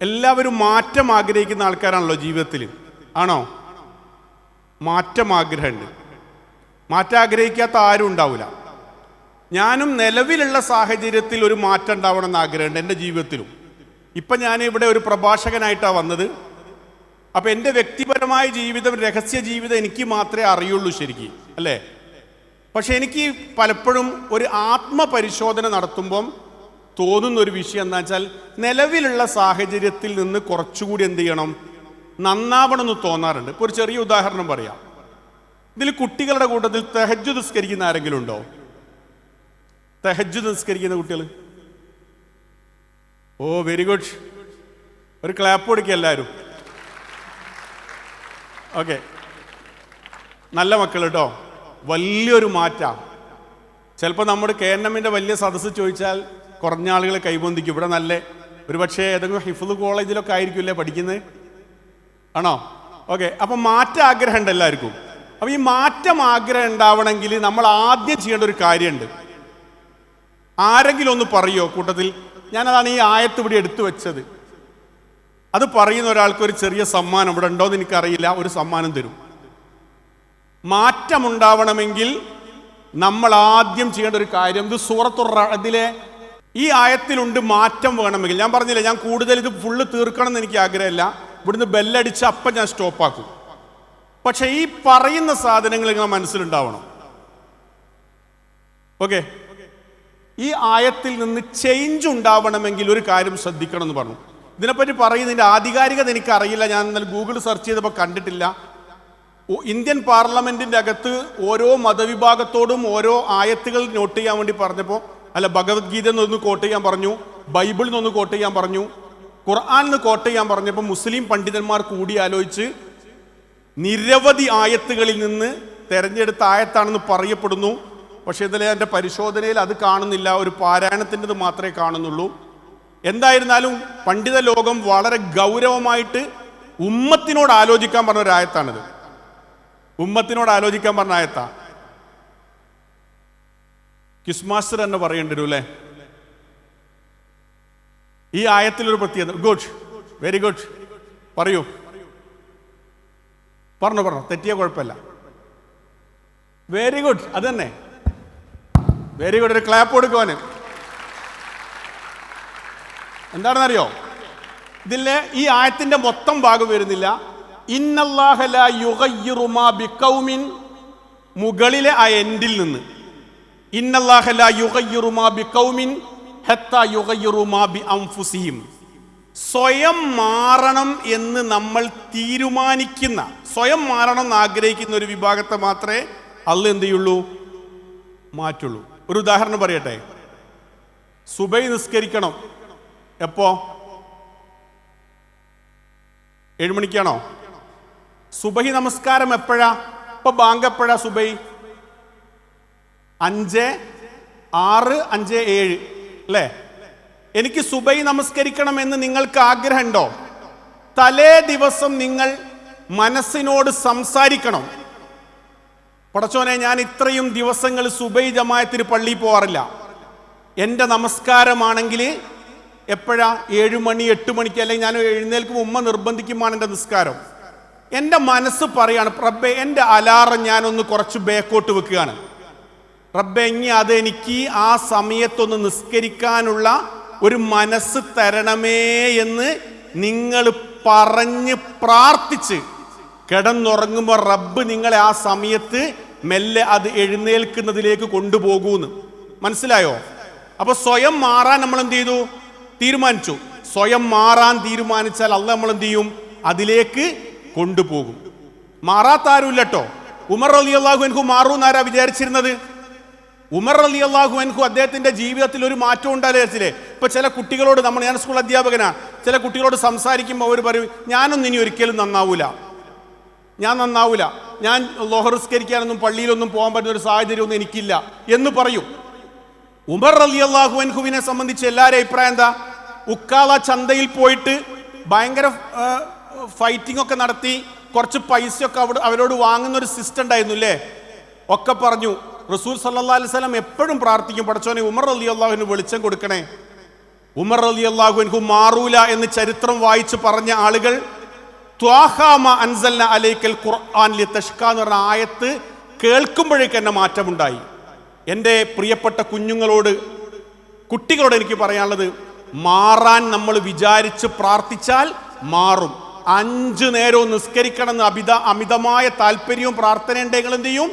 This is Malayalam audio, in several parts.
എല്ലാവരും മാറ്റം ആഗ്രഹിക്കുന്ന ആൾക്കാരാണല്ലോ ജീവിതത്തിൽ ആണോ? മാറ്റം ആഗ്രഹമുണ്ട്. മാറ്റം ആഗ്രഹിക്കാത്ത ആരും ഉണ്ടാവില്ല ഞാനും നിലവിലുള്ള സാഹചര്യത്തിൽ ഒരു മാറ്റം ഉണ്ടാവണം എന്ന് ആഗ്രഹമുണ്ട് എന്റെ ജീവിതത്തിലും. ഇപ്പം ഞാൻ ഇവിടെ ഒരു പ്രഭാഷകനായിട്ടാണ് വന്നത്. അപ്പം എന്റെ വ്യക്തിപരമായ ജീവിതം രഹസ്യ ജീവിതം എനിക്ക് മാത്രമേ അറിയുള്ളൂ ശരിക്ക് അല്ലേ? പക്ഷെ എനിക്ക് പലപ്പോഴും ഒരു ആത്മപരിശോധന നടത്തുമ്പം തോന്നുന്ന ഒരു വിഷയം എന്താ വെച്ചാൽ നിലവിലുള്ള സാഹചര്യത്തിൽ നിന്ന് കുറച്ചുകൂടി എന്ത് ചെയ്യണം? നന്നാവണം എന്ന് തോന്നാറുണ്ട്. ഇപ്പോൾ ഒരു ചെറിയ ഉദാഹരണം പറയാം. ഇതിൽ കുട്ടികളുടെ കൂട്ടത്തിൽ തെഹജ് നിസ്കരിക്കുന്ന ആരെങ്കിലും ഉണ്ടോ? തെഹജ് നിസ്കരിക്കുന്ന കുട്ടികൾ ഓ വെരി ഗുഡ് ഒരു ക്ലാപ്പ് കൊടുക്കുക എല്ലാവരും ഓക്കെ നല്ല മക്കൾ കേട്ടോ വലിയൊരു മാറ്റാ. ചിലപ്പോൾ നമ്മുടെ കെ എൻ എമ്മിന്റെ വലിയ സദസ്സ് ചോദിച്ചാൽ കുറഞ്ഞ ആളുകൾ കൈബന്ധിക്കും. ഇവിടെ നല്ല ഒരുപക്ഷെ ഏതെങ്കിലും ഹിഫുദ് കോളേജിലൊക്കെ ആയിരിക്കില്ലേ പഠിക്കുന്നത്? ആണോ? ഓക്കെ. അപ്പം ആഗ്രഹം ഉണ്ട് എല്ലാവർക്കും. അപ്പം ഈ മാറ്റം ആഗ്രഹം ഉണ്ടാവണമെങ്കിൽ നമ്മൾ ആദ്യം ചെയ്യേണ്ട ഒരു കാര്യമുണ്ട്. ആരെങ്കിലും ഒന്ന് പറയോ കൂട്ടത്തിൽ? ഞാനതാണ് ഈ ആയത്ത് ഇവിടെ എടുത്തു വെച്ചത്. അത് പറയുന്ന ഒരാൾക്ക് ഒരു ചെറിയ സമ്മാനം. ഇവിടെ ഉണ്ടോ എന്ന് എനിക്കറിയില്ല. ഒരു സമ്മാനം തരും. മാറ്റമുണ്ടാവണമെങ്കിൽ നമ്മൾ ആദ്യം ചെയ്യേണ്ട ഒരു കാര്യം. ഇത് സൂറത്തുറ ഇതിലെ ഈ ആയത്തിലുണ്ട് മാറ്റം വേണമെങ്കിൽ. ഞാൻ പറഞ്ഞില്ല ഞാൻ കൂടുതൽ ഇത് ഫുള്ള് തീർക്കണം എന്ന് എനിക്ക് ആഗ്രഹമില്ല. ഇവിടുന്ന് ബെല്ലടിച്ച് അപ്പം ഞാൻ സ്റ്റോപ്പാക്കും പക്ഷെ ഈ പറയുന്ന സാധനങ്ങൾ നിങ്ങളെ മനസ്സിലുണ്ടാവണം. ഓക്കെ ഈ ആയത്തിൽ നിന്ന് ചേഞ്ച് ഉണ്ടാവണമെങ്കിൽ ഒരു കാര്യം ശ്രദ്ധിക്കണം എന്ന് പറഞ്ഞു. ഇതിനെപ്പറ്റി പറയുന്നതിന്റെ ആധികാരികത എനിക്ക് അറിയില്ല ഞാൻ ഇന്നലെ ഗൂഗിൾ സെർച്ച് ചെയ്തപ്പോൾ കണ്ടിട്ടില്ല. ഇന്ത്യൻ പാർലമെന്റിന്റെ അകത്ത് ഓരോ മതവിഭാഗത്തോടും ഓരോ ആയത്തുകൾ നോട്ട് ചെയ്യാൻ വേണ്ടി പറഞ്ഞപ്പോൾ അല്ല ഭഗവത്ഗീത എന്നൊന്ന് കോട്ട് ചെയ്യാൻ പറഞ്ഞു ബൈബിളിൽ നിന്നൊന്ന് കോട്ട് ചെയ്യാൻ പറഞ്ഞു ഖുർആൻ നിന്ന് കോട്ട് ചെയ്യാൻ പറഞ്ഞപ്പോൾ മുസ്ലിം പണ്ഡിതന്മാർ കൂടി ആലോചിച്ച് നിരവധി ആയത്തുകളിൽ നിന്ന് തെരഞ്ഞെടുത്ത ആയത്താണെന്ന് പറയപ്പെടുന്നു. പക്ഷേ ഇതിലെ എന്റെ പരിശോധനയിൽ അത് കാണുന്നില്ല ഒരു പാരായണത്തിന്റെത് മാത്രമേ കാണുന്നുള്ളൂ. എന്തായിരുന്നാലും പണ്ഡിത ലോകം വളരെ ഗൗരവമായിട്ട് ഉമ്മത്തിനോട് ആലോചിക്കാൻ പറഞ്ഞ ഒരു ആയത്താണിത് ഉമ്മത്തിനോട് ആലോചിക്കാൻ പറഞ്ഞ ആയത്താ. കിസ് മാസ്റ്റർ തന്നെ പറയേണ്ടി വരും അല്ലേ ഈ ആയത്തിലൊരു പ്രത്യേകത. ഗുഡ്. വെരി ഗുഡ് പറയൂ. പറഞ്ഞു പറഞ്ഞു. തെറ്റിയ കുഴപ്പമില്ല. വെരി ഗുഡ് അത് തന്നെ. വെരി ഗുഡ് ഒരു ക്ലാപ്പ് കൊടുക്കുവാന്. എന്താണെന്നറിയോ? ഇതിൽ ഈ ആയത്തിന്റെ മൊത്തം ഭാഗം വരുന്നില്ല. ഇന്നല്ലാഹല യുഗയ്യുറുമാ ബിക്കൗമിൻ മുകളിലെ ആ എൻഡിൽ നിന്ന്. സ്വയം മാറണം എന്ന് നമ്മൾ തീരുമാനിക്കുന്ന സ്വയം മാറണം എന്ന് ആഗ്രഹിക്കുന്ന ഒരു വിഭാഗത്തെ മാത്രമേ അല്ല എന്ത് ചെയ്യുള്ളൂ? മാറ്റുള്ളൂ. ഒരു ഉദാഹരണം പറയട്ടെ. സുബൈ നിസ്കരിക്കണം. എപ്പോ? ഏഴുമണിക്കാണോ സുബൈ സുബഹി നമസ്കാരം എപ്പോഴാ? ഇപ്പൊ ബാങ്ക് എപ്പോഴാ സുബൈ? അഞ്ച് ആറ് അഞ്ച് ഏഴ് അല്ലേ? എനിക്ക് സുബൈ നമസ്കരിക്കണം എന്ന് നിങ്ങൾക്ക് ആഗ്രഹമുണ്ടോ? തലേ ദിവസം നിങ്ങൾ മനസ്സിനോട് സംസാരിക്കണം. പടച്ചോനെ ഞാൻ ഇത്രയും ദിവസങ്ങൾ സുബൈ ജമായത്തിന് പള്ളിയിൽ പോകാറില്ല എന്റെ നമസ്കാരമാണെങ്കിൽ എപ്പോഴാ? ഏഴ് മണി എട്ട് മണിക്ക് അല്ലെങ്കിൽ ഞാൻ എഴുന്നേൽക്കും ഉമ്മ നിർബന്ധിക്കുമാണ് എന്റെ നിസ്കാരം. എന്റെ മനസ്സ് പറയാണ് റബ്ബെ എന്റെ അലാറം ഞാനൊന്ന് കുറച്ച് ബേക്കോട്ട് വെക്കുകയാണ്. റബ്ബെ ഇനി അതെനിക്ക് ആ സമയത്തൊന്ന് നിസ്കരിക്കാനുള്ള ഒരു മനസ്സ് തരണമേ എന്ന് നിങ്ങൾ പറഞ്ഞ് പ്രാർത്ഥിച്ച് കിടന്നുറങ്ങുമ്പോൾ റബ്ബ് നിങ്ങളെ ആ സമയത്ത് മെല്ലെ അത് എഴുന്നേൽക്കുന്നതിലേക്ക് കൊണ്ടുപോകൂന്ന്. മനസ്സിലായോ? അപ്പൊ സ്വയം മാറാൻ നമ്മൾ എന്ത് ചെയ്തു? തീരുമാനിച്ചു. സ്വയം മാറാൻ തീരുമാനിച്ചാൽ അല്ല നമ്മൾ എന്ത് ചെയ്യും അതിലേക്ക് കൊണ്ടുപോകും. മാറാത്ത ആരുമില്ല കേട്ടോ ഉമർ അലി അള്ളാഹു എനിക്ക് മാറൂന്നാരാ വിചാരിച്ചിരുന്നത്? ഉമർ അലി അള്ളാഹു അൻഹു അദ്ദേഹത്തിന്റെ ജീവിതത്തിൽ ഒരു മാറ്റം ഉണ്ടായില്ലേ ഇപ്പൊ ചില കുട്ടികളോട് നമ്മൾ ഞാൻ സ്കൂൾ അധ്യാപകനാണ് ചില കുട്ടികളോട് സംസാരിക്കുമ്പോൾ അവർ പറയും ഞാനൊന്നും ഇനി ഒരിക്കലും നന്നാവൂല. ഞാൻ നന്നാവൂല. ഞാൻ ലോഹറിസ്കരിക്കാനൊന്നും പള്ളിയിലൊന്നും പോകാൻ പറ്റുന്ന ഒരു സാഹചര്യമൊന്നും എനിക്കില്ല. എന്ന് പറയും. ഉമർ അലി അള്ളാഹു അൻഹുവിനെ സംബന്ധിച്ച് എല്ലാവരും അഭിപ്രായം എന്താ? ഉക്കാള ചന്തയിൽ പോയിട്ട് ഭയങ്കര ഫൈറ്റിംഗ് ഒക്കെ നടത്തി കുറച്ച് പൈസയൊക്കെ അവിടെ അവരോട് വാങ്ങുന്ന ഒരു സിസ്റ്റം ഉണ്ടായിരുന്നു അല്ലേ ഒക്കെ പറഞ്ഞു. റസൂൽ സല്ലാ അലൈഹി സ്വലം എപ്പോഴും പ്രാർത്ഥിക്കും പടച്ചോനെ ഉമർ അലി അള്ളാഹുവിന് വെളിച്ചം കൊടുക്കണേ. ഉമർ അലി അള്ളാഹുൻഹു മാറൂല എന്ന് ചരിത്രം വായിച്ച് പറഞ്ഞ ആളുകൾ അലൈക്കൽ ഖുർആൻ പറഞ്ഞ ആയത്ത് കേൾക്കുമ്പോഴേക്ക് എന്നെ മാറ്റമുണ്ടായി. എന്റെ പ്രിയപ്പെട്ട കുഞ്ഞുങ്ങളോട് കുട്ടികളോട് എനിക്ക് പറയാനുള്ളത് മാറാൻ നമ്മൾ വിചാരിച്ച് പ്രാർത്ഥിച്ചാൽ മാറും. അഞ്ചു നേരവും നിസ്കരിക്കണമെന്ന് അമിത അമിതമായ താല്പര്യവും പ്രാർത്ഥനയുണ്ടെങ്കിൽ എന്ത് ചെയ്യും?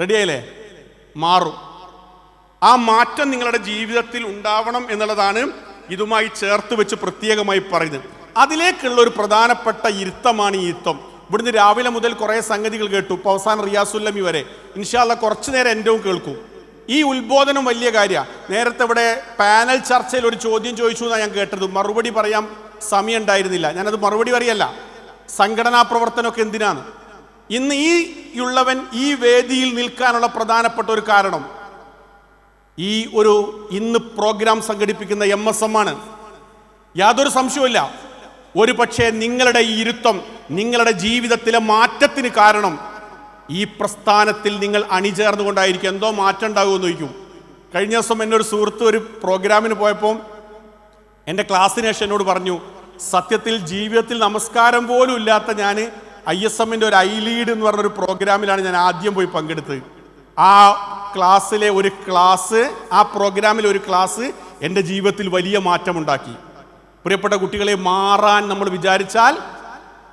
റെഡിയായില്ലേ? മാറും. ആ മാറ്റം നിങ്ങളുടെ ജീവിതത്തിൽ ഉണ്ടാവണം എന്നുള്ളതാണ് ഇതുമായി ചേർത്ത് വെച്ച് പ്രത്യേകമായി പറയുന്നത്. അതിലേക്കുള്ള ഒരു പ്രധാനപ്പെട്ട ഇരുത്തമാണ് ഈ ഇരുത്തം ഇവിടുന്ന് രാവിലെ മുതൽ കുറേ സംഗതികൾ കേട്ടു. ഇപ്പോൾ അവസാനം റിയാസുല്ലമി വരെ. ഇൻഷാല്ല കുറച്ചു നേരം എന്റെവും കേൾക്കും. ഈ ഉത്ബോധനം വലിയ കാര്യമാണ് നേരത്തെ ഇവിടെ പാനൽ ചർച്ചയിൽ ഒരു ചോദ്യം ചോദിച്ചു എന്നാണ് ഞാൻ കേട്ടത്. മറുപടി പറയാൻ സമയം ഉണ്ടായിരുന്നില്ല ഞാനത് മറുപടി പറയല്ല. സംഘടനാ പ്രവർത്തനമൊക്കെ എന്തിനാണ്? ഇന്ന് ഈ ഉള്ളവൻ ഈ വേദിയിൽ നിൽക്കാനുള്ള പ്രധാനപ്പെട്ട ഒരു കാരണം ഈ ഒരു ഇന്ന് പ്രോഗ്രാം സംഘടിപ്പിക്കുന്ന എം എസ് എം ആണ്. യാതൊരു സംശയവുമില്ല. ഒരു പക്ഷേ നിങ്ങളുടെ ഈ ഇരുത്തം നിങ്ങളുടെ ജീവിതത്തിലെ മാറ്റത്തിന് കാരണം ഈ പ്രസ്ഥാനത്തിൽ നിങ്ങൾ അണിചേർന്നുകൊണ്ടായിരിക്കും. എന്തോ മാറ്റം ഉണ്ടാകുമെന്ന് ചോദിക്കും. കഴിഞ്ഞ ദിവസം എന്റെ ഒരു സുഹൃത്ത് ഒരു പ്രോഗ്രാമിന് പോയപ്പോൾ എന്റെ ക്ലാസ്സിനേഷൻ എന്നോട് പറഞ്ഞു സത്യത്തിൽ ജീവിതത്തിൽ നമസ്കാരം പോലും ഇല്ലാത്ത ഞാൻ ഐ എസ് എമ്മിന്റെ ഒരു ഐ ലീഡ് എന്ന് പറഞ്ഞൊരു പ്രോഗ്രാമിലാണ് ഞാൻ ആദ്യം പോയി പങ്കെടുത്തത്. ആ ക്ലാസ്സിലെ ഒരു ക്ലാസ് ആ പ്രോഗ്രാമിലെ ഒരു ക്ലാസ് എന്റെ ജീവിതത്തിൽ വലിയ മാറ്റമുണ്ടാക്കി. പ്രിയപ്പെട്ട കുട്ടികളെ മാറാൻ നമ്മൾ വിചാരിച്ചാൽ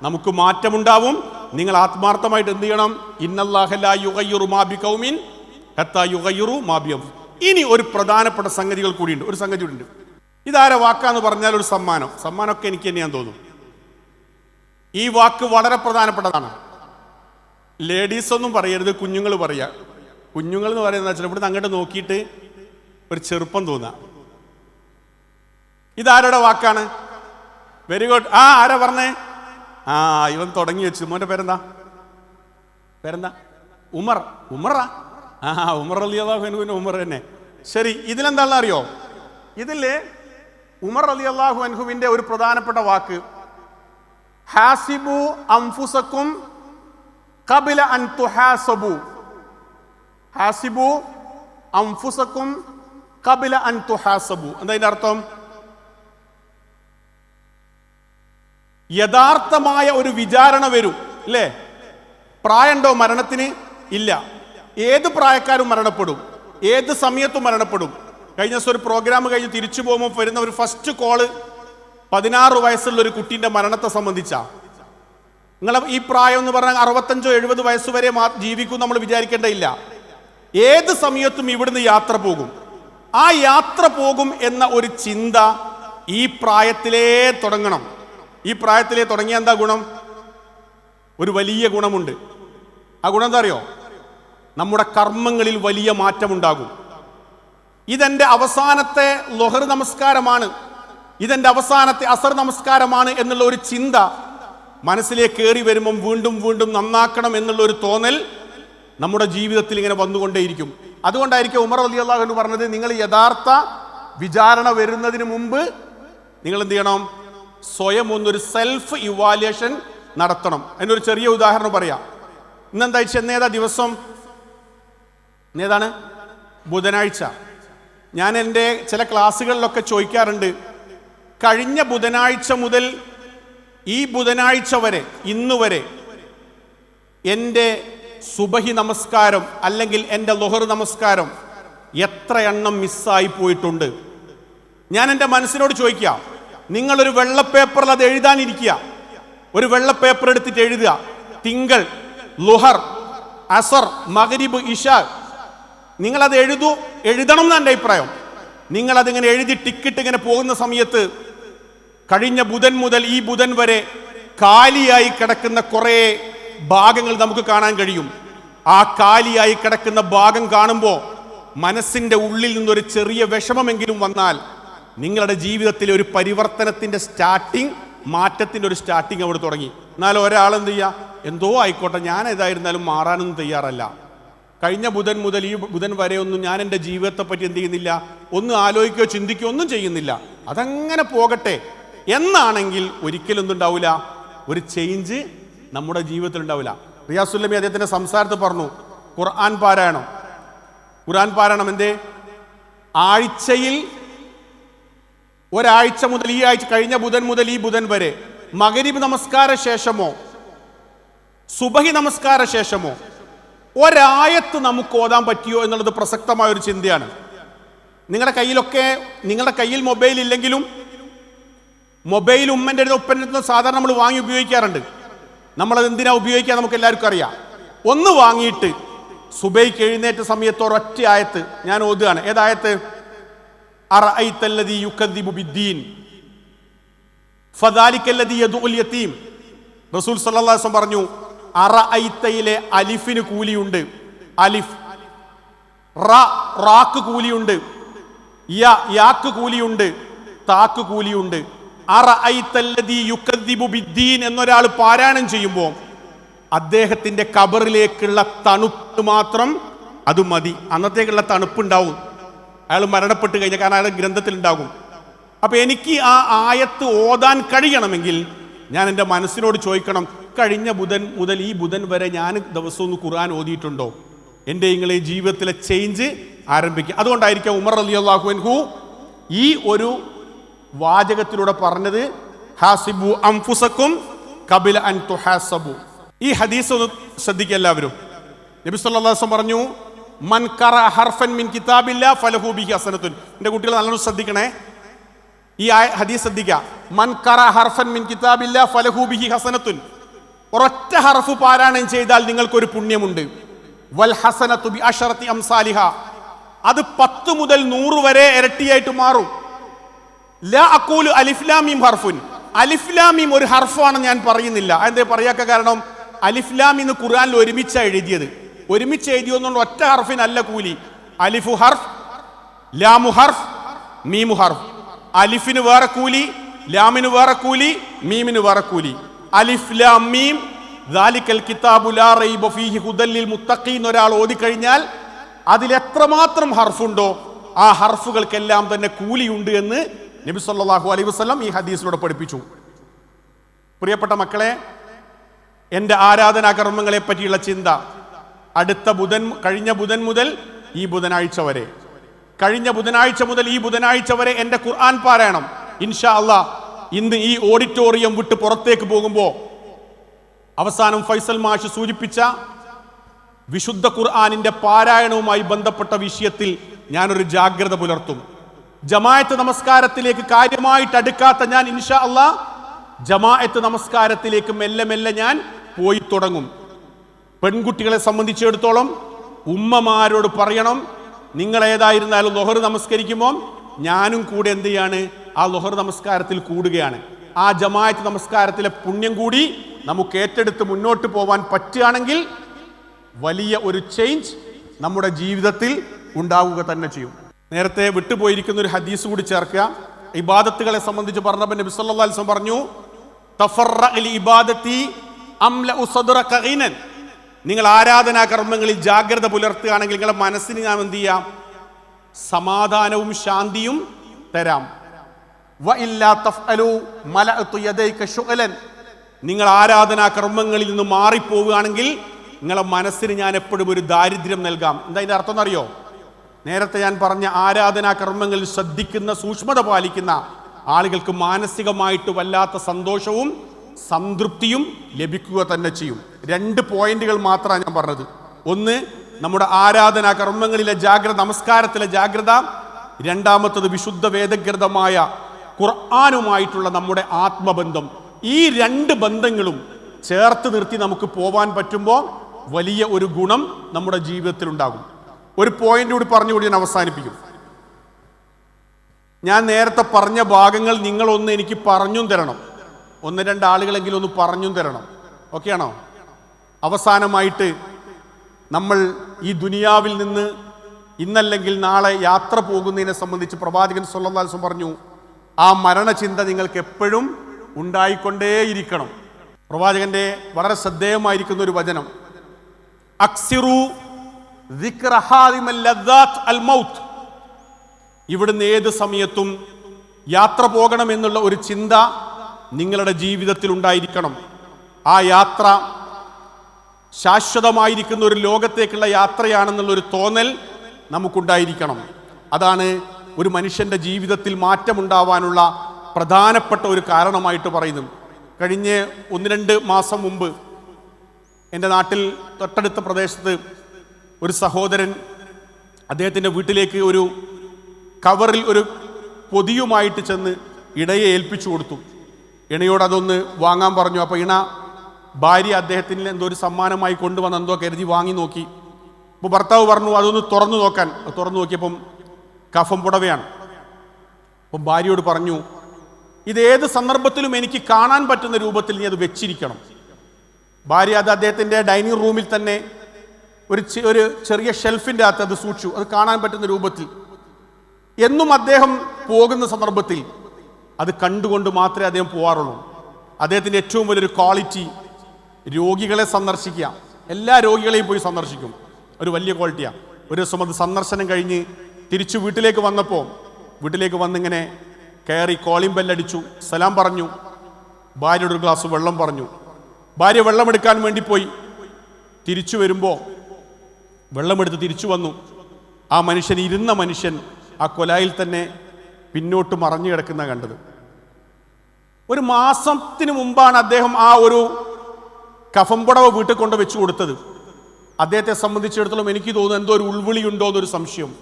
നമുക്ക് മാറ്റമുണ്ടാവും. നിങ്ങൾ ആത്മാർത്ഥമായിട്ട് എന്ത് ചെയ്യണം? മാബിയം ഇനി ഒരു പ്രധാനപ്പെട്ട സംഗതികൾ കൂടിയുണ്ട്. ഒരു സംഗതി ഉണ്ട് ഇതാരെ വാക്കാന്ന് പറഞ്ഞാൽ ഒരു സമ്മാനം. സമ്മാനമൊക്കെ എനിക്ക് തന്നെയാന്ന് തോന്നുന്നു. ഈ വാക്ക് വളരെ പ്രധാനപ്പെട്ടതാണ്. ലേഡീസ് ഒന്നും പറയരുത് കുഞ്ഞുങ്ങൾ പറയുക കുഞ്ഞുങ്ങൾ എന്ന് പറയുന്നത് വെച്ചാൽ ഇവിടുന്ന് അങ്ങോട്ട് നോക്കിയിട്ട് ഒരു ചെറുപ്പം തോന്നുക ഇതാരുടെ വാക്കാണ്? വെരി ഗുഡ് ആ ആരാ പറഞ്ഞേ? ആ ഇവൻ തുടങ്ങി വെച്ചു. മോന്റെ പേരെന്താ? പേരെന്താ? ഉമർ. ഉമറാ? ആ ഉമർ അലി അള്ളാഹു ഉമർ തന്നെ. ശരി ഇതിലെന്താണെന്ന് അറിയോ ഇതിൽ ഉമർ അലി അള്ളാഹു അൻഹുവിന്റെ ഒരു പ്രധാനപ്പെട്ട വാക്ക് ഹാസിബു അംഫുസക്കും കബില അൻ തുഹാസബു. ഹാസിബു അംഫുസക്കും കബില അൻ തുഹാസബു. എന്താ അതിന്റെ അർത്ഥം? യഥാർത്ഥമായ ഒരു വിചാരണ വരും അല്ലേ? പ്രായമുണ്ടോ മരണത്തിന്? ഇല്ല. ഏത് പ്രായക്കാരും മരണപ്പെടും. ഏത് സമയത്തും മരണപ്പെടും. കഴിഞ്ഞ ദിവസം ഒരു പ്രോഗ്രാം കഴിഞ്ഞ് തിരിച്ചു പോകുമ്പോൾ വരുന്ന ഒരു ഫസ്റ്റ് കോൾ പതിനാറ് വയസ്സുള്ള ഒരു കുട്ടീന്റെ മരണത്തെ സംബന്ധിച്ചാ. നിങ്ങളെ ഈ പ്രായം എന്ന് പറഞ്ഞാൽ അറുപത്തഞ്ചോ എഴുപത് വയസ്സ് വരെ ജീവിക്കും നമ്മൾ വിചാരിക്കേണ്ടയില്ല ഏത് സമയത്തും ഇവിടുന്ന് യാത്ര പോകും. ആ യാത്ര പോകും എന്ന ഒരു ചിന്ത ഈ പ്രായത്തിലേ തുടങ്ങണം. ഈ പ്രായത്തിലേ തുടങ്ങിയ എന്താ ഗുണം? ഒരു വലിയ ഗുണമുണ്ട്. ആ ഗുണം എന്താ അറിയോ? നമ്മുടെ കർമ്മങ്ങളിൽ വലിയ മാറ്റമുണ്ടാകും. ഇതെന്റെ അവസാനത്തെ ലൊഹർ നമസ്കാരമാണ്. ഇതെന്റെ അവസാനത്തെ അസർ നമസ്കാരമാണ് എന്നുള്ള ഒരു ചിന്ത മനസ്സിലേക്ക് കയറി വരുമ്പം വീണ്ടും വീണ്ടും നന്നാക്കണം എന്നുള്ള ഒരു തോന്നൽ നമ്മുടെ ജീവിതത്തിൽ ഇങ്ങനെ വന്നുകൊണ്ടേയിരിക്കും. അതുകൊണ്ടായിരിക്കും ഉമർ അലി അള്ളാഹു പറഞ്ഞത് നിങ്ങൾ യഥാർത്ഥ വിചാരണ വരുന്നതിന് മുമ്പ് നിങ്ങൾ എന്ത് ചെയ്യണം? സ്വയം ഒന്നൊരു സെൽഫ് ഇവാലുവേഷൻ നടത്തണം. അതിനൊരു ചെറിയ ഉദാഹരണം പറയാം. ഇന്നെന്താ എന്നേതാ ദിവസം? ഇന്നേതാണ് ബുധനാഴ്ച. ഞാൻ എന്റെ ചില ക്ലാസ്സുകളിലൊക്കെ ചോദിക്കാറുണ്ട് കഴിഞ്ഞ ബുധനാഴ്ച മുതൽ ഈ ബുധനാഴ്ച വരെ ഇന്ന് വരെ എന്റെ സുബഹി നമസ്കാരം അല്ലെങ്കിൽ എന്റെ ലൊഹർ നമസ്കാരം എത്ര എണ്ണം മിസ്സായി പോയിട്ടുണ്ട്. ഞാൻ എന്റെ മനസ്സിനോട് ചോദിക്കാം നിങ്ങളൊരു വെള്ളപ്പേപ്പറിൽ അത് എഴുതാനിരിക്കുക. ഒരു വെള്ളപ്പേപ്പർ എടുത്തിട്ട് എഴുതുക. തിങ്കൾ ലുഹർ അസർ മഗരിബ് ഇഷ. നിങ്ങളത് എഴുതു എഴുതണം എന്നാണ് എന്റെ അഭിപ്രായം. നിങ്ങളതിങ്ങനെ എഴുതി ടിക്കറ്റ് ഇങ്ങനെ പോകുന്ന സമയത്ത് കഴിഞ്ഞ ബുധൻ മുതൽ ഈ ബുധൻ വരെ കാലിയായി കിടക്കുന്ന കുറേ ഭാഗങ്ങൾ നമുക്ക് കാണാൻ കഴിയും. ആ കാലിയായി കിടക്കുന്ന ഭാഗം കാണുമ്പോൾ മനസ്സിന്റെ ഉള്ളിൽ നിന്നൊരു ചെറിയ വിഷമമെങ്കിലും വന്നാൽ നിങ്ങളുടെ ജീവിതത്തിലെ ഒരു പരിവർത്തനത്തിന്റെ സ്റ്റാർട്ടിങ് മാറ്റത്തിന്റെ ഒരു സ്റ്റാർട്ടിങ് അവിടെ തുടങ്ങി. എന്നാൽ ഒരാൾ എന്ത് ചെയ്യുക എന്തോ ആയിക്കോട്ടെ ഞാൻ ഏതായിരുന്നാലും മാറാനൊന്നും തയ്യാറല്ല. കഴിഞ്ഞ ബുധൻ മുതൽ ഈ ബുധൻ വരെ ഒന്നും ഞാൻ എന്റെ ജീവിതത്തെ പറ്റി എന്ത് ചെയ്യുന്നില്ല? ഒന്നും ആലോചിക്കുകയോ ചിന്തിക്കുകയോ ഒന്നും ചെയ്യുന്നില്ല. അതങ്ങനെ പോകട്ടെ. എന്നാണെങ്കിൽ ഒരിക്കലും ഒന്നുണ്ടാവില്ല ഒരു ചേഞ്ച് നമ്മുടെ ജീവിതത്തിൽ ഉണ്ടാവില്ല റിയാസുല്ലമി അദ്ദേഹത്തിന്റെ സംസാരത്തിൽ പറഞ്ഞു ഖുർആൻ പാരായണം. ഖുർആൻ പാരായണം എന്തേ? ആഴ്ചയിൽ ഒരാഴ്ച മുതൽ ഈ ആഴ്ച കഴിഞ്ഞ ബുധൻ മുതൽ ഈ ബുധൻ വരെ മകരീബ് നമസ്കാര ശേഷമോ സുബഹി നമസ്കാര ശേഷമോ ഒരായത്ത് നമുക്ക് ഓതാൻ പറ്റിയോ എന്നുള്ളത് പ്രസക്തമായ ഒരു ചിന്തയാണ്. നിങ്ങളുടെ കയ്യിലൊക്കെ നിങ്ങളുടെ കയ്യിൽ മൊബൈൽ ഇല്ലെങ്കിലും മൊബൈൽ ഉമ്മന്റെ അടുത്ത് ഉപ്പന്റെ സാധാരണ നമ്മൾ വാങ്ങി ഉപയോഗിക്കാറുണ്ട്. നമ്മളത് എന്തിനാ ഉപയോഗിക്കുക നമുക്ക് എല്ലാവർക്കും അറിയാം. ഒന്ന് വാങ്ങിയിട്ട് സുബൈക്ക് എഴുന്നേറ്റ സമയത്തോ ഒരൊറ്റ ആയത്ത് ഞാൻ ഓതുകയാണ്. ഏതായത്ത് റസൂൽ വസല്ലം പറഞ്ഞു അറഅയ്തയിലെ അലിഫിന് കൂലിയുണ്ട്. അലിഫ്. റ റാക്ക് കൂലിയുണ്ട്. യാക്ക് കൂലിയുണ്ട്. താക്ക് കൂലിയുണ്ട്. എന്നൊരാൾ പാരായണം ചെയ്യുമ്പോൾ അദ്ദേഹത്തിന്റെ കബറിലേക്കുള്ള തണുപ്പ് മാത്രം അത് മതി. അന്നത്തേക്കുള്ള തണുപ്പുണ്ടാവും. അയാൾ മരണപ്പെട്ട് കഴിഞ്ഞാൽ കാരണം അയാളുടെ ഗ്രന്ഥത്തിൽ ഉണ്ടാകും അപ്പൊ എനിക്ക് ആ ആയത്ത് ഓതാൻ കഴിയണമെങ്കിൽ ഞാൻ എന്റെ മനസ്സിനോട് ചോദിക്കണം കഴിഞ്ഞ ബുധൻ മുതൽ ഈ ബുധൻ വരെ ഞാൻ ദിവസവും ഒന്ന് ഖുർആൻ ഓതിയിട്ടുണ്ടോ? എന്റെ നിങ്ങളെ ജീവിതത്തിലെ ചേഞ്ച് ആരംഭിക്കുക അതുകൊണ്ടായിരിക്കാം ഉമർ അലി അള്ളാഹുൻഹു ഈ ഒരു വാചകത്തിലൂടെ പറഞ്ഞത് ഹാസിബു അംഫുസക്കും കബില അൻ ഈ ഹദീസ് ഒന്ന് ശ്രദ്ധിക്കുക എല്ലാവരും. നബി അലൈഹി പറഞ്ഞു മൻ കറ ഹർഫൻ മിൻ കിതാബില്ല ഫലഹു ബിഹി ഹസനത്തുൻ. എന്റെ കുട്ടികൾ നല്ലോണം ശ്രദ്ധിക്കണേ. ഈ ഹദീസ് മൻ കറ ഹർഫൻ മിൻ കിതാബില്ല ഫലഹു ബിഹി ഹസനത്തുൻ. ഒരൊറ്റ ഹർഫ് പാരായണം ചെയ്താൽ നിങ്ങൾക്കൊരു പുണ്യമുണ്ട്. വൽ ഹസനത്തു ബി അഷറത്തി അംസാലിഹ. അത് പത്ത് മുതൽ നൂറ് വരെ ഇരട്ടിയായിട്ട് മാറും. ലാ അക്കൂലു അലിഫ്ലാമീം ഹർഫുൻ. അലിഫ്ലാമീം ഒരു ഹർഫാണ് ഞാൻ പറയുന്നില്ല. എന്താ പറയാക്ക കാരണം? അലിഫ്ലാം എന്ന് ഖുർആനിൽ ഒരുമിച്ചാണ് എഴുതിയത്. ഒരുമിച്ച് എഴുതിയൊന്നുകൊണ്ട് ഒറ്റ ഹർഫിനല്ല കൂലി. അലിഫു ഹർഫ് ലാമു ഹർഫ് മീമു ഹർഫ്. അലിഫിന് വേറെ കൂലി ലാമിന് വേറെ കൂലി മീമിന് വേറെ കൂലി. അലിഫ് മീം ദാലിക്കൽ കിതാബു റൈബ ഫീഹി ഹുദല്ലിൽ മുത്തഖീൻ ഒരാൾ ഓതിക്കഴിഞ്ഞാൽ അതിൽ എത്രമാത്രം ഹർഫുണ്ടോ ആ ഹർഫുകൾക്കെല്ലാം തന്നെ കൂലിയുണ്ട് എന്ന് നബി സല്ലല്ലാഹു അലൈഹി വസല്ലം ഈ ഹദീസിലൂടെ പഠിപ്പിച്ചു. പ്രിയപ്പെട്ട മക്കളെ എന്റെ ആരാധനാ കർമ്മങ്ങളെ പറ്റിയുള്ള ചിന്ത അടുത്ത ബുധൻ കഴിഞ്ഞ ബുധൻ മുതൽ ഈ ബുധനാഴ്ച വരെ. കഴിഞ്ഞ ബുധനാഴ്ച മുതൽ ഈ ബുധനാഴ്ച വരെ എന്റെ ഖുർആൻ പാരായണം. ഇൻഷാ അള്ളാ ഇന്ന് ഈ ഓഡിറ്റോറിയം വിട്ട് പുറത്തേക്ക് പോകുമ്പോൾ അവസാനം ഫൈസൽ മാഷ് സൂചിപ്പിച്ച വിശുദ്ധ ഖുർആാനിന്റെ പാരായണവുമായി ബന്ധപ്പെട്ട വിഷയത്തിൽ ഞാനൊരു ജാഗ്രത പുലർത്തും. ജമായത്ത് നമസ്കാരത്തിലേക്ക് കാര്യമായിട്ട് അടുക്കാത്ത ഞാൻ ഇൻഷാ അള്ളാ ജമായത്ത് നമസ്കാരത്തിലേക്ക് മെല്ലെ മെല്ലെ ഞാൻ പോയി തുടങ്ങും. പെൺകുട്ടികളെ സംബന്ധിച്ചിടത്തോളം ഉമ്മമാരോട് പറയണം നിങ്ങൾ ഏതായിരുന്നാലും ലൊഹർ നമസ്കരിക്കുമ്പോൾ ഞാനും കൂടെ എന്ത് ചെയ്യാണ്? ആ ലൊഹർ നമസ്കാരത്തിൽ കൂടുകയാണ്. ആ ജമായത്ത് നമസ്കാരത്തിലെ പുണ്യം കൂടി നമുക്ക് ഏറ്റെടുത്ത് മുന്നോട്ട് പോവാൻ പറ്റുകയാണെങ്കിൽ വലിയ ഒരു ചേഞ്ച് നമ്മുടെ ജീവിതത്തിൽ ഉണ്ടാവുക തന്നെ ചെയ്യും. നേരത്തെ വിട്ടുപോയിരിക്കുന്ന ഒരു ഹദീസ് കൂടി ചേർക്കുക. ഇബാദത്തുകളെ സംബന്ധിച്ച് പറഞ്ഞപ്പോൾ നബി സല്ലല്ലാഹു അലൈഹി വസല്ലം പറഞ്ഞു തഫറഅ ലി ഇബാദത്തി അംലഉ സദ്റക ഗിനൻ. നിങ്ങൾ ആരാധനാ കർമ്മങ്ങളിൽ ജാഗ്രത പുലർത്തുകയാണെങ്കിൽ നിങ്ങളുടെ മനസ്സിന് ഞാൻ എന്ത് ചെയ്യാം? സമാധാനവും ശാന്തിയും തരാം. വ ഇല്ലാ തഫ്അലു മലഅതു യദൈക ശുഅലൻ. നിങ്ങൾ ആരാധനാ കർമ്മങ്ങളിൽ നിന്ന് മാറിപ്പോവുകയാണെങ്കിൽ നിങ്ങളുടെ മനസ്സിന് ഞാൻ എപ്പോഴും ഒരു ദാരിദ്ര്യം നൽകാം. എന്താ ഇതിന്റെ അർത്ഥം എന്നറിയോ? നേരത്തെ ഞാൻ പറഞ്ഞ ആരാധനാ കർമ്മങ്ങളിൽ ശ്രദ്ധിക്കുന്ന സൂക്ഷ്മത പാലിക്കുന്ന ആളുകൾക്ക് മാനസികമായിട്ട് വല്ലാത്ത സന്തോഷവും സംതൃപ്തിയും ലഭിക്കുക തന്നെ ചെയ്യും. രണ്ട് പോയിന്റുകൾ മാത്രമാണ് ഞാൻ പറഞ്ഞത്. ഒന്ന് നമ്മുടെ ആരാധനാ കർമ്മങ്ങളിലെ ജാഗ്രത നമസ്കാരത്തിലെ ജാഗ്രത. രണ്ടാമത്തത് വിശുദ്ധ വേദഗ്രതമായ ഖുർആാനുമായിട്ടുള്ള നമ്മുടെ ആത്മബന്ധം. ഈ രണ്ട് ബന്ധങ്ങളും ചേർത്ത് നിർത്തി നമുക്ക് പോവാൻ പറ്റുമ്പോൾ വലിയ ഒരു ഗുണം നമ്മുടെ ജീവിതത്തിൽ ഉണ്ടാകും ഒരു പോയിന്റ് കൂടി പറഞ്ഞുകൂടി ഞാൻ അവസാനിപ്പിക്കും. ഞാൻ നേരത്തെ പറഞ്ഞ ഭാഗങ്ങൾ നിങ്ങളൊന്ന് എനിക്ക് പറഞ്ഞും തരണം. ഒന്ന് രണ്ട് ആളുകളെങ്കിലും ഒന്ന് പറഞ്ഞും തരണം. ഓക്കെയാണോ അവസാനമായിട്ട് നമ്മൾ ഈ ദുനിയാവിൽ നിന്ന് ഇന്നല്ലെങ്കിൽ നാളെ യാത്ര പോകുന്നതിനെ സംബന്ധിച്ച് പ്രവാചകൻ സൊല്ലാസം പറഞ്ഞു ആ മരണചിന്ത നിങ്ങൾക്ക് എപ്പോഴും ഉണ്ടായിക്കൊണ്ടേയിരിക്കണം. പ്രവാചകന്റെ വളരെ ശ്രദ്ധേയമായിരിക്കുന്ന ഒരു വചനം. അക്സിറു ഇവിടുന്ന് ഏത് സമയത്തും യാത്ര പോകണമെന്നുള്ള ഒരു ചിന്ത നിങ്ങളുടെ ജീവിതത്തിൽ ഉണ്ടായിരിക്കണം. ആ യാത്ര ശാശ്വതമായിരിക്കുന്ന ഒരു ലോകത്തേക്കുള്ള യാത്രയാണെന്നുള്ള ഒരു തോന്നൽ നമുക്കുണ്ടായിരിക്കണം. അതാണ് ഒരു മനുഷ്യന്റെ ജീവിതത്തിൽ മാറ്റമുണ്ടാവാനുള്ള പ്രധാനപ്പെട്ട ഒരു കാരണമായിട്ട് പറയുന്നു കഴിഞ്ഞ് ഒന്ന് രണ്ട് മാസം മുമ്പ് എന്റെ നാട്ടിൽ തൊട്ടടുത്ത പ്രദേശത്ത് ഒരു സഹോദരൻ അദ്ദേഹത്തിന്റെ വീട്ടിലേക്ക് ഒരു കവറിൽ ഒരു പൊതിയുമായിട്ട് ചെന്ന് ഇണയെ ഏൽപ്പിച്ചു കൊടുത്തു. ഇണയോട് അതൊന്ന് വാങ്ങാൻ പറഞ്ഞു. അപ്പോൾ ഇണ ഭാര്യ അദ്ദേഹത്തിന് എന്തോ ഒരു സമ്മാനമായി കൊണ്ടുവന്ന് എന്തോ കരുതി വാങ്ങി നോക്കി. അപ്പോൾ ഭർത്താവ് പറഞ്ഞു അതൊന്ന് തുറന്നു നോക്കാൻ. തുറന്നു നോക്കിയപ്പം കഫം പുടവയാണ്. അപ്പം ഭാര്യയോട് പറഞ്ഞു ഇത് ഏത് സന്ദർഭത്തിലും എനിക്ക് കാണാൻ പറ്റുന്ന രൂപത്തിൽ നീ അത് വെച്ചിരിക്കണം. ഭാര്യ അത് അദ്ദേഹത്തിന്റെ ഡൈനിങ് റൂമിൽ തന്നെ ഒരു ഒരു ചെറിയ ഷെൽഫിന്റെ അകത്ത് അത് സൂക്ഷിച്ചു. അത് കാണാൻ പറ്റുന്ന രൂപത്തിൽ. എന്നും അദ്ദേഹം പോകുന്ന സന്ദർഭത്തിൽ അത് കണ്ടുകൊണ്ട് മാത്രമേ അദ്ദേഹം പോകാറുള്ളൂ അദ്ദേഹത്തിന്റെ ഏറ്റവും വലിയൊരു ക്വാളിറ്റി രോഗികളെ സന്ദർശിക്കുക. എല്ലാ രോഗികളെയും പോയി സന്ദർശിക്കും. ഒരു വലിയ ക്വാളിറ്റിയാണ് ഒരു ദിവസം അത് സന്ദർശനം കഴിഞ്ഞ് തിരിച്ചു വീട്ടിലേക്ക് വന്നപ്പോൾ വീട്ടിലേക്ക് വന്നിങ്ങനെ കയറി കോളിംഗ് ബെല്ലടിച്ചു. സലാം പറഞ്ഞു. ഭാര്യയുടെ ഒരു ഗ്ലാസ് വെള്ളം പറഞ്ഞു. ഭാര്യ വെള്ളമെടുക്കാൻ വേണ്ടി പോയി. തിരിച്ചു വരുമ്പോൾ വെള്ളമെടുത്ത് തിരിച്ചു വന്നു. ആ മനുഷ്യൻ ഇരുന്ന മനുഷ്യൻ ആ കൊലായിൽ തന്നെ പിന്നോട്ട് മറഞ്ഞു കിടക്കുന്ന കണ്ടത്. ഒരു മാസത്തിന് മുമ്പാണ് അദ്ദേഹം ആ ഒരു കഫമ്പുടവ് വീട്ടിൽ കൊണ്ട് വെച്ചു കൊടുത്തത്. അദ്ദേഹത്തെ സംബന്ധിച്ചിടത്തോളം എനിക്ക് തോന്നുന്നു എന്തോ ഒരു ഉൾവിളി ഉണ്ടോ എന്നൊരു സംശയം.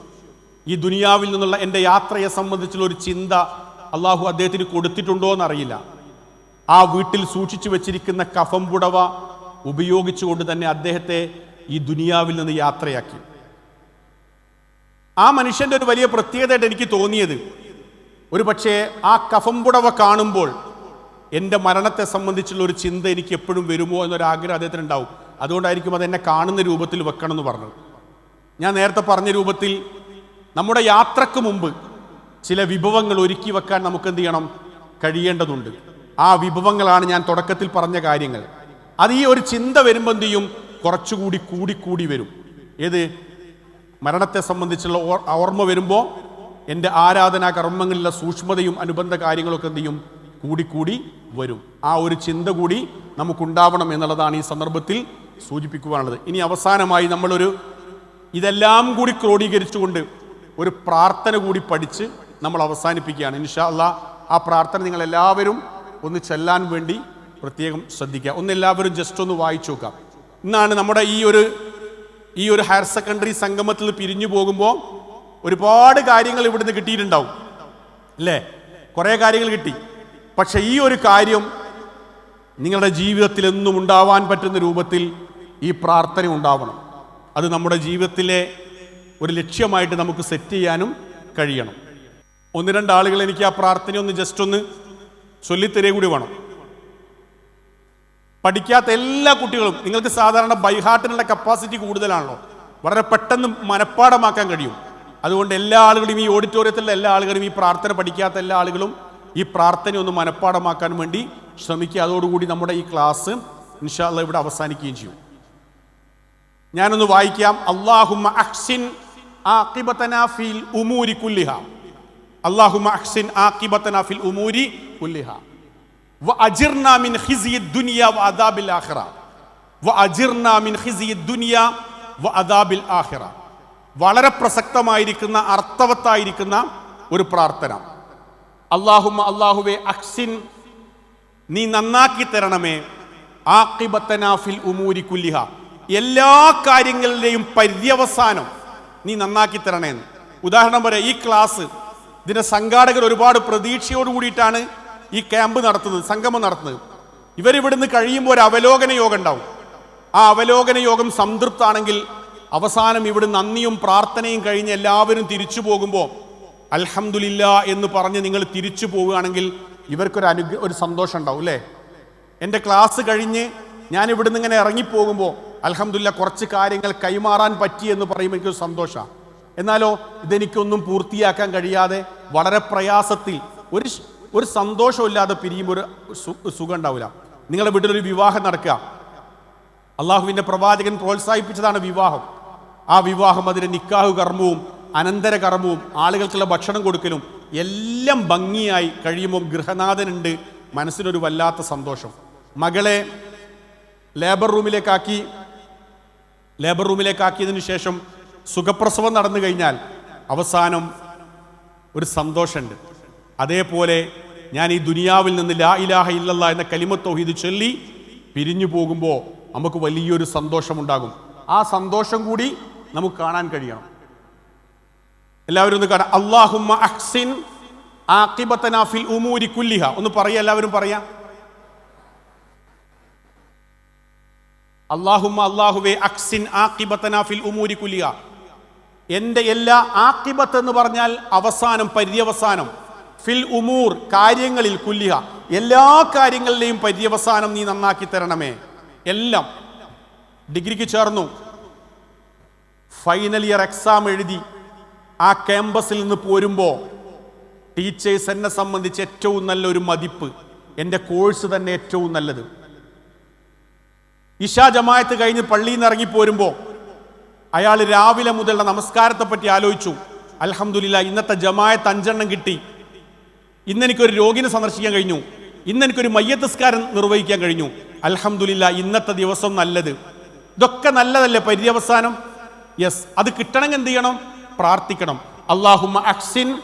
ഈ ദുനിയാവിൽ നിന്നുള്ള എന്റെ യാത്രയെ സംബന്ധിച്ചുള്ള ഒരു ചിന്ത അള്ളാഹു അദ്ദേഹത്തിന് കൊടുത്തിട്ടുണ്ടോ എന്നറിയില്ല. ആ വീട്ടിൽ സൂക്ഷിച്ചു വെച്ചിരിക്കുന്ന കഫംപുടവ ഉപയോഗിച്ചുകൊണ്ട് തന്നെ അദ്ദേഹത്തെ ഈ ദുനിയാവിൽ നിന്ന് യാത്രയാക്കി. ആ മനുഷ്യന്റെ ഒരു വലിയ പ്രത്യേകതയായിട്ട് എനിക്ക് തോന്നിയത് ഒരു പക്ഷേ ആ കഫംപുടവ കാണുമ്പോൾ എന്റെ മരണത്തെ സംബന്ധിച്ചുള്ള ഒരു ചിന്ത എനിക്ക് എപ്പോഴും വരുമോ എന്നൊരാഗ്രഹം അദ്ദേഹത്തിന് ഉണ്ടാവും അതുകൊണ്ടായിരിക്കും അത് എന്നെ കാണുന്ന രൂപത്തിൽ വെക്കണം എന്ന് പറഞ്ഞത്. ഞാൻ നേരത്തെ പറഞ്ഞ രൂപത്തിൽ നമ്മുടെ യാത്രയ്ക്ക് മുമ്പ് ചില വിഭവങ്ങൾ ഒരുക്കി വെക്കാൻ നമുക്ക് എന്ത് ചെയ്യണം? കഴിയേണ്ടതുണ്ട്. ആ വിഭവങ്ങളാണ് ഞാൻ തുടക്കത്തിൽ പറഞ്ഞ കാര്യങ്ങൾ. അത് ഈ ഒരു ചിന്ത വരുമ്പോൾ എന്ത് ചെയ്യും? കുറച്ചുകൂടി കൂടിക്കൂടി കൂടി വരും. ഏത്? മരണത്തെ സംബന്ധിച്ചുള്ള ഓർമ്മ വരുമ്പോൾ എന്റെ ആരാധനാ കർമ്മങ്ങളിലെ സൂക്ഷ്മതയും അനുബന്ധ കാര്യങ്ങളൊക്കെ എന്ത് ചെയ്യും? കൂടിക്കൂടി വരും. ആ ഒരു ചിന്ത കൂടി നമുക്കുണ്ടാവണം എന്നുള്ളതാണ് ഈ സന്ദർഭത്തിൽ സൂചിപ്പിക്കുവാനുള്ളത്. ഇനി അവസാനമായി നമ്മളൊരു ഇതെല്ലാം കൂടി ക്രോഡീകരിച്ചുകൊണ്ട് ഒരു പ്രാർത്ഥന കൂടി പഠിച്ച് നമ്മൾ അവസാനിപ്പിക്കുകയാണ്. ഇൻഷാ അല്ലാ ആ പ്രാർത്ഥന നിങ്ങൾ എല്ലാവരും ഒന്ന് ചെല്ലാൻ വേണ്ടി പ്രത്യേകം ശ്രദ്ധിക്കുക. ഒന്ന് എല്ലാവരും ജസ്റ്റ് ഒന്ന് വായിച്ചു നോക്കാം. ഇന്നാണ് നമ്മുടെ ഈ ഒരു ഈ ഒരു ഹയർ സെക്കൻഡറി സംഗമത്തിൽ പിരിഞ്ഞു പോകുമ്പോൾ ഒരുപാട് കാര്യങ്ങൾ ഇവിടുന്ന് കിട്ടിയിട്ടുണ്ടാവും. അല്ലേ? കുറേ കാര്യങ്ങൾ കിട്ടി. പക്ഷെ ഈ ഒരു കാര്യം നിങ്ങളുടെ ജീവിതത്തിൽ എന്നും ഉണ്ടാവാൻ പറ്റുന്ന രൂപത്തിൽ ഈ പ്രാർത്ഥന ഉണ്ടാവണം. അത് നമ്മുടെ ജീവിതത്തിലെ ഒരു ലക്ഷ്യമായിട്ട് നമുക്ക് സെറ്റ് ചെയ്യാനും കഴിയണം. ഒന്ന് രണ്ട് ആളുകൾ എനിക്ക് ആ പ്രാർത്ഥന ഒന്ന് ജസ്റ്റ് ഒന്ന് ചൊല്ലിത്തരേ കൂടി വേണം. പഠിക്കാത്ത എല്ലാ കുട്ടികളും നിങ്ങൾക്ക് സാധാരണ ബൈഹാർട്ടിനുള്ള കപ്പാസിറ്റി കൂടുതലാണല്ലോ. വളരെ പെട്ടെന്ന് മനഃപ്പാടമാക്കാൻ കഴിയും. അതുകൊണ്ട് എല്ലാ ആളുകളും ഈ ഓഡിറ്റോറിയത്തിലെ എല്ലാ ആളുകളും ഈ പ്രാർത്ഥന പഠിക്കാത്ത എല്ലാ ആളുകളും ഈ പ്രാർത്ഥന ഒന്ന് മനഃപ്പാടമാക്കാൻ വേണ്ടി ശ്രമിക്കുക. അതോടുകൂടി നമ്മുടെ ഈ ക്ലാസ് ഇൻഷാല്ല ഇവിടെ അവസാനിക്കുകയും ചെയ്യും. ഞാനൊന്ന് വായിക്കാം. അള്ളാഹുമ്മ അഹ്സിൻ ഫിൽ ഉമൂരി അഹ്സിൻ ഫിൽ ഉമൂരി വളരെ പ്രസക്തമായിരിക്കുന്ന അർത്ഥവത്തായിരിക്കുന്ന ഒരു പ്രാർത്ഥന. അള്ളാഹുമ അള്ളാഹുവെ അക്സിൻ നീ നന്നാക്കി തരണമേ. ആക്കിബത്തനാഫിൽ ഉമൂരി കുല്ലിഹ. എല്ലാ കാര്യങ്ങളുടെയും പര്യവസാനം നീ നന്നാക്കി തരണേന്ന്. ഉദാഹരണം പറയാം ഈ ക്ലാസ് ഇതിന്റെ സംഘാടകർ ഒരുപാട് പ്രതീക്ഷയോട് കൂടിയിട്ടാണ് ഈ ക്യാമ്പ് നടത്തുന്നത് സംഗമം നടത്തുന്നത്. ഇവരിവിടുന്ന് കഴിയുമ്പോൾ ഒരു അവലോകന യോഗം ഉണ്ടാവും. ആ അവലോകന യോഗം സംതൃപ്താണെങ്കിൽ അവസാനം ഇവിടെ നന്ദിയും പ്രാർത്ഥനയും കഴിഞ്ഞ് എല്ലാവരും തിരിച്ചു പോകുമ്പോൾ അൽഹംദുലില്ല എന്ന് പറഞ്ഞ് നിങ്ങൾ തിരിച്ചു പോവുകയാണെങ്കിൽ ഇവർക്കൊരു അനുഗ്രഹ ഒരു സന്തോഷം ഉണ്ടാവും അല്ലേ? എന്റെ ക്ലാസ് കഴിഞ്ഞ് ഞാൻ ഇവിടുന്ന് ഇങ്ങനെ ഇറങ്ങിപ്പോകുമ്പോൾ അൽഹംദുലില്ല കുറച്ച് കാര്യങ്ങൾ കൈമാറാൻ പറ്റി എന്ന് പറയുമ്പോൾ എനിക്കൊരു സന്തോഷമാണ് എന്നാലോ ഇതെനിക്കൊന്നും പൂർത്തിയാക്കാൻ കഴിയാതെ വളരെ പ്രയാസത്തിൽ ഒരു ഒരു സന്തോഷമില്ലാതെ പിരിയുമ്പോൾ ഒരു സുഖം ഉണ്ടാവില്ല. നിങ്ങളുടെ വീട്ടിലൊരു വിവാഹം നടക്കുക. അള്ളാഹുവിന്റെ പ്രവാചകൻ പ്രോത്സാഹിപ്പിച്ചതാണ് വിവാഹം. ആ വിവാഹം അതിന്റെ നിക്കാഹു കർമ്മവും അനന്തര കർമ്മവും ആളുകൾക്കുള്ള ഭക്ഷണം കൊടുക്കലും എല്ലാം ഭംഗിയായി കഴിയുമ്പോൾ ഗൃഹനാഥനുണ്ട്. മനസ്സിനൊരു വല്ലാത്ത സന്തോഷം. മകളെ ലേബർ റൂമിലേക്കാക്കി ലേബർ റൂമിലേക്കാക്കിയതിനു ശേഷം സുഖപ്രസവം നടന്നു കഴിഞ്ഞാൽ അവസാനം ഒരു സന്തോഷമുണ്ട്. അതേപോലെ ഞാൻ ഈ ദുനിയാവിൽ നിന്ന് ലാ ഇലാഹ ഇല്ലല്ല എന്ന കലിമത്തൗഹീദ് ചൊല്ലി പിരിഞ്ഞു പോകുമ്പോൾ നമുക്ക് വലിയൊരു സന്തോഷമുണ്ടാകും. ആ സന്തോഷം കൂടി നമുക്ക് കാണാൻ കഴിയണം. എല്ലാവരും ഒന്ന് കാണാം. അള്ളാഹുമ്മ അഹ്സിൻ ആക്കിബത്തനാഫിൽ ഫിൽ ഉമൂരി കുല്ലിഹ. ഒന്ന് പറയാ എല്ലാവരും പറയാ. അള്ളാഹുമ്മ അള്ളാഹുവേ അക്സിൻ ആക്കിബത്തനാഫിൽ ഫിൽ ഉമൂരി കുല്ലിഹ. എന്റെ എല്ലാ ആക്കിബത്ത് എന്ന് പറഞ്ഞാൽ അവസാനം പര്യവസാനം. ഫിൽ ഉമൂർ കാര്യങ്ങളിൽ കുല്ലിഹ. എല്ലാ കാര്യങ്ങളിലെയും പര്യവസാനം നീ നന്നാക്കി തരണമേ. എല്ലാം. ഡിഗ്രിക്ക് ചേർന്നു. ഫൈനൽ ഇയർ എക്സാം എഴുതി. ആ ക്യാമ്പസിൽ നിന്ന് പോരുമ്പോൾ ടീച്ചേഴ്സ് എന്നെ സംബന്ധിച്ച് ഏറ്റവും നല്ലൊരു മതിപ്പ്. എന്റെ കോഴ്സ് തന്നെ ഏറ്റവും നല്ലത്. ഇഷാ ജമായത്ത് കഴിഞ്ഞ് പള്ളിയിൽ നിന്ന് ഇറങ്ങി പോരുമ്പോൾ അയാൾ രാവിലെ മുതലുള്ള നമസ്കാരത്തെപ്പറ്റി ആലോചിച്ചു. അലഹമുല്ല ഇന്നത്തെ ജമായത്ത് അഞ്ചെണ്ണം കിട്ടി. ഇന്ന് എനിക്കൊരു രോഗിനെ സന്ദർശിക്കാൻ കഴിഞ്ഞു. ഇന്ന് എനിക്കൊരു മയ്യത്തസ്കാരം നിർവഹിക്കാൻ കഴിഞ്ഞു. അലഹമുല്ല ഇന്നത്തെ ദിവസം നല്ലത്. ഇതൊക്കെ നല്ലതല്ലേ? പര്യവസാനം. യെസ് അത് കിട്ടണമെങ്കിൽ എന്ത് ചെയ്യണം? പ്രാർത്ഥിക്കണം. അള്ളാഹുമ അക്സിൻ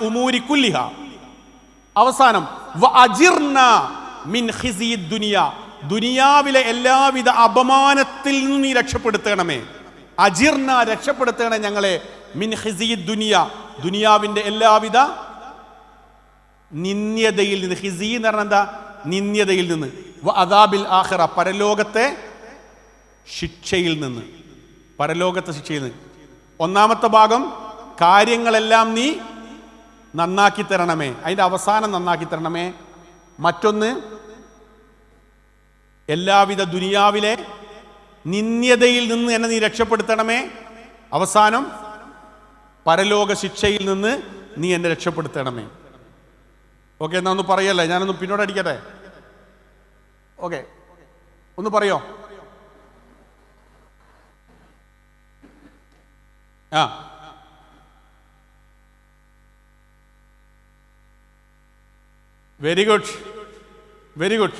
ഉമൂരി കുല്ലിഹ. അവസാനം വ മിൻ ദുനിയാവിലെ എല്ലാവിധ അപമാനത്തിൽ നിന്ന് നീ രക്ഷപ്പെടുത്തണമേ. അജിർന രക്ഷപ്പെടുത്തണേ ഞങ്ങളെ. മിൻ ഖിസി ദുനിയ. ദുനിയാവിന്റെ എല്ലാവിധ നിന്ദ്യതയിൽ നിന്ന് ഹിസി എന്ന് പറഞ്ഞാൽ എന്താ? നിന്ദ്യതയിൽ നിന്ന്. അദാബിൽ ആഹ്റ പരലോകത്തെ ശിക്ഷയിൽ നിന്ന്. പരലോകത്തെ ശിക്ഷയിൽ നിന്ന്. ഒന്നാമത്തെ ഭാഗം കാര്യങ്ങളെല്ലാം നീ നന്നാക്കി തരണമേ. അതിന്റെ അവസാനം നന്നാക്കി തരണമേ. മറ്റൊന്ന് എല്ലാവിധ ദുനിയാവിലെ നിന്ദ്യതയിൽ നിന്ന് എന്നെ നീ രക്ഷപ്പെടുത്തണമേ. അവസാനം പരലോക ശിക്ഷയിൽ നിന്ന് നീ എന്നെ രക്ഷപ്പെടുത്തണമേ. ഓക്കെ എന്നാ ഒന്ന് പറയല്ലേ? ഞാനൊന്ന് പിന്നോട് അടിക്കട്ടെ? ഓക്കെ. ഒന്ന് പറയോ? ആ. വെരി ഗുഡ് വെരി ഗുഡ്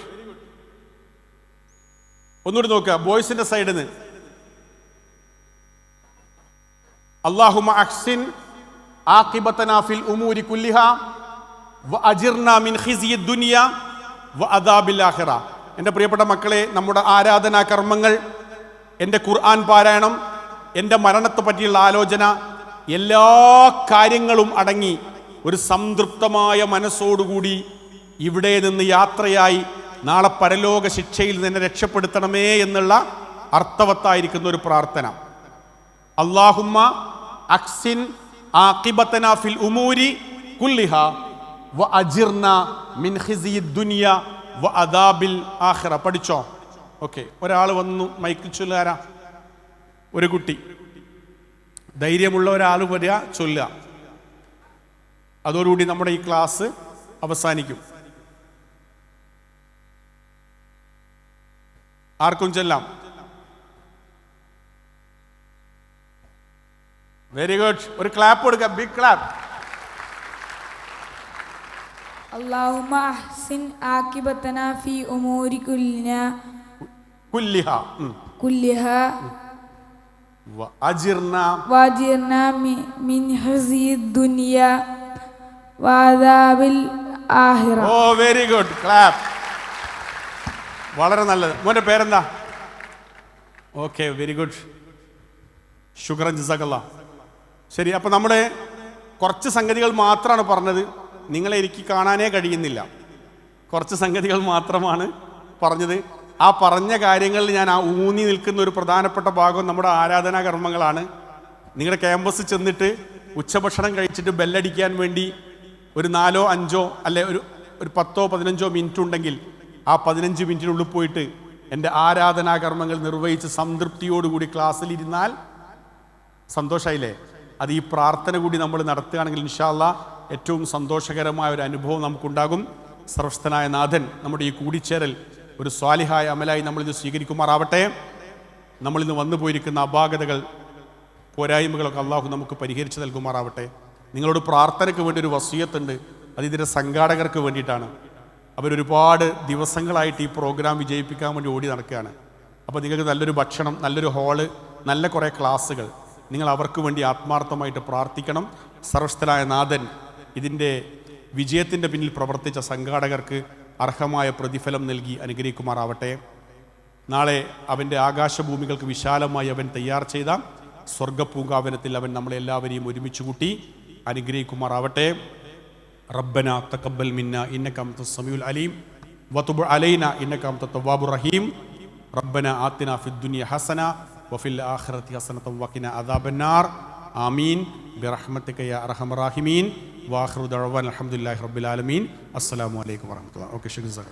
ഒന്നുകൂടി നോക്കുക. ബോയ്സിന്റെ സൈഡിൽ നിന്ന് അള്ളാഹുമ അഹ്സിൻ ആഖിബത്തന ഫിൽ ഉമൂരി കുല്ലിഹ. വ എന്റെ പ്രിയപ്പെട്ട മക്കളെ നമ്മുടെ ആരാധനാ കർമ്മങ്ങൾ എന്റെ ഖുർആൻ പാരായണം എന്റെ മരണത്തെ പറ്റിയുള്ള ആലോചന എല്ലാ കാര്യങ്ങളും അടങ്ങി ഒരു സംതൃപ്തമായ മനസ്സോടുകൂടി ഇവിടെ നിന്ന് യാത്രയായി നാളെ പരലോക ശിക്ഷയിൽ നിന്ന് രക്ഷപ്പെടുത്തണമേ എന്നുള്ള അർത്ഥവത്തായിരിക്കുന്ന ഒരു പ്രാർത്ഥന. അള്ളാഹുമ്മ അക്സിൻ ആഖിബത്തന ഫിൽ ഉമൂരി കുല്ലിഹ. വ മിൻ ദുനിയ വ അദാബിൽ ആഖിറ. പഠിച്ചോ? ഓക്കെ. ഒരാൾ വന്നു മൈക്കിൽ ചൊല്ലുകാരാ. ഒരു കുട്ടി. ധൈര്യമുള്ള ഒരാൾ വരിക ചൊല്ലുക. അതോടുകൂടി നമ്മുടെ ഈ ക്ലാസ് അവസാനിക്കും. ആർക്കും ചെല്ലാം? വെരി ഗുഡ് ഒരു ക്ലാപ്പ് കൊടുക്കാം. ബിഗ് ക്ലാപ്പ് اللهم أحسن عاقبتنا في أمور كلنا കുല്ലിഹ ഉം. كلها വ അജിർന واجرنا من- من خزي الدنيا وعذاب الآخرة ഓ വെരി ഗുഡ് ക്ലാപ്പ് വളരെ നല്ലത് മോന്റെ പേരെന്താ ഓക്കെ വെരി ഗുഡ് ഷുഗർ ജസാക്കല്ല ശരി അപ്പോൾ നമ്മുടെ കുറച്ച് സംഗതികൾ മാത്രമാണ് പറഞ്ഞത് നിങ്ങളെ എനിക്ക് കാണാനേ കഴിയുന്നില്ല. കുറച്ച് സംഗതികൾ മാത്രമാണ് പറഞ്ഞത്. ആ പറഞ്ഞ കാര്യങ്ങളിൽ ഞാൻ ആ ഊന്നി നിൽക്കുന്ന ഒരു പ്രധാനപ്പെട്ട ഭാഗം നമ്മുടെ ആരാധനാ കർമ്മങ്ങളാണ്. നിങ്ങളുടെ ക്യാമ്പസിൽ ചെന്നിട്ട് ഉച്ചഭക്ഷണം കഴിച്ചിട്ട് ബെല്ലടിക്കാൻ വേണ്ടി ഒരു നാലോ അഞ്ചോ അല്ലെ ഒരു ഒരു പത്തോ പതിനഞ്ചോ മിനിറ്റ് ഉണ്ടെങ്കിൽ ആ പതിനഞ്ച് മിനിറ്റിനുള്ളിൽ പോയിട്ട് എന്റെ ആരാധനാ കർമ്മങ്ങൾ നിർവഹിച്ച് സംതൃപ്തിയോടുകൂടി ക്ലാസ്സിലിരുന്നാൽ സന്തോഷമായില്ലേ അത് ഈ പ്രാർത്ഥന കൂടി നമ്മൾ നടത്തുകയാണെങ്കിൽ ഇൻഷാല്ല ഏറ്റവും സന്തോഷകരമായ ഒരു അനുഭവം നമുക്കുണ്ടാകും. സർവസ്ഥനായ നാഥൻ നമ്മുടെ ഈ കൂടിച്ചേരൽ ഒരു സ്വാലിഹായ അമലായി നമ്മളിത് സ്വീകരിക്കുമാറാവട്ടെ. നമ്മളിന്ന് വന്നു പോയിരിക്കുന്ന അപാകതകൾ പോരായ്മകളൊക്കെ അള്ളാഹു നമുക്ക് പരിഹരിച്ച് നൽകുമാറാവട്ടെ. നിങ്ങളോട് പ്രാർത്ഥനയ്ക്ക് വേണ്ടി ഒരു വസീയത്തുണ്ട്. അത് ഇതിന്റെ സംഘാടകർക്ക് വേണ്ടിയിട്ടാണ്. അവരൊരുപാട് ദിവസങ്ങളായിട്ട് ഈ പ്രോഗ്രാം വിജയിപ്പിക്കാൻ വേണ്ടി ഓടി നടക്കുകയാണ്. അപ്പോൾ നിങ്ങൾക്ക് നല്ലൊരു ഭക്ഷണം നല്ലൊരു ഹാൾ നല്ല കുറേ ക്ലാസ്സുകൾ. നിങ്ങൾ അവർക്ക് വേണ്ടി ആത്മാർത്ഥമായിട്ട് പ്രാർത്ഥിക്കണം. സർവസ്ഥനായ നാഥൻ ഇതിന്റെ വിജയത്തിന്റെ പിന്നിൽ പ്രവർത്തിച്ച സംഘാടകർക്ക് അർഹമായ പ്രതിഫലം നൽകി അനുഗ്രഹിക്കുമാറാവട്ടെ. നാളെ അവന്റെ ആകാശഭൂമികൾക്ക് വിശാലമായി അവൻ തയ്യാർ ചെയ്ത സ്വർഗപൂങ്കാവനത്തിൽ അവൻ നമ്മളെല്ലാവരെയും ഒരുമിച്ച് കൂട്ടി അനുഗ്രഹിക്കുമാറാവട്ടെ. റബ്ബന തക്കബൽ മിന്ന ഇന്നക അൻത സമീഉൽ അലീം. വതുബ് അലൈന ഇന്നക അൻത തവ്വാബുർ റഹീം. റബ്ബന ആത്തിന ഫിദ്ദുനിയ ഹസന വഫിൽ ആഖിറതി ഹസന വഖിന അദാബന്നാർ. ആമീൻ. ബിറഹ്മതിക യാ അർഹമർ റഹീമീൻ വാഖിറു ദഅവാന അൽഹംദുലില്ലാഹി റബ്ബിൽ ആലമീൻ അസ്സലാമു അലൈക്കും വറഹ്മത്തുള്ളാഹി ഓക്കെ ശരി സാർ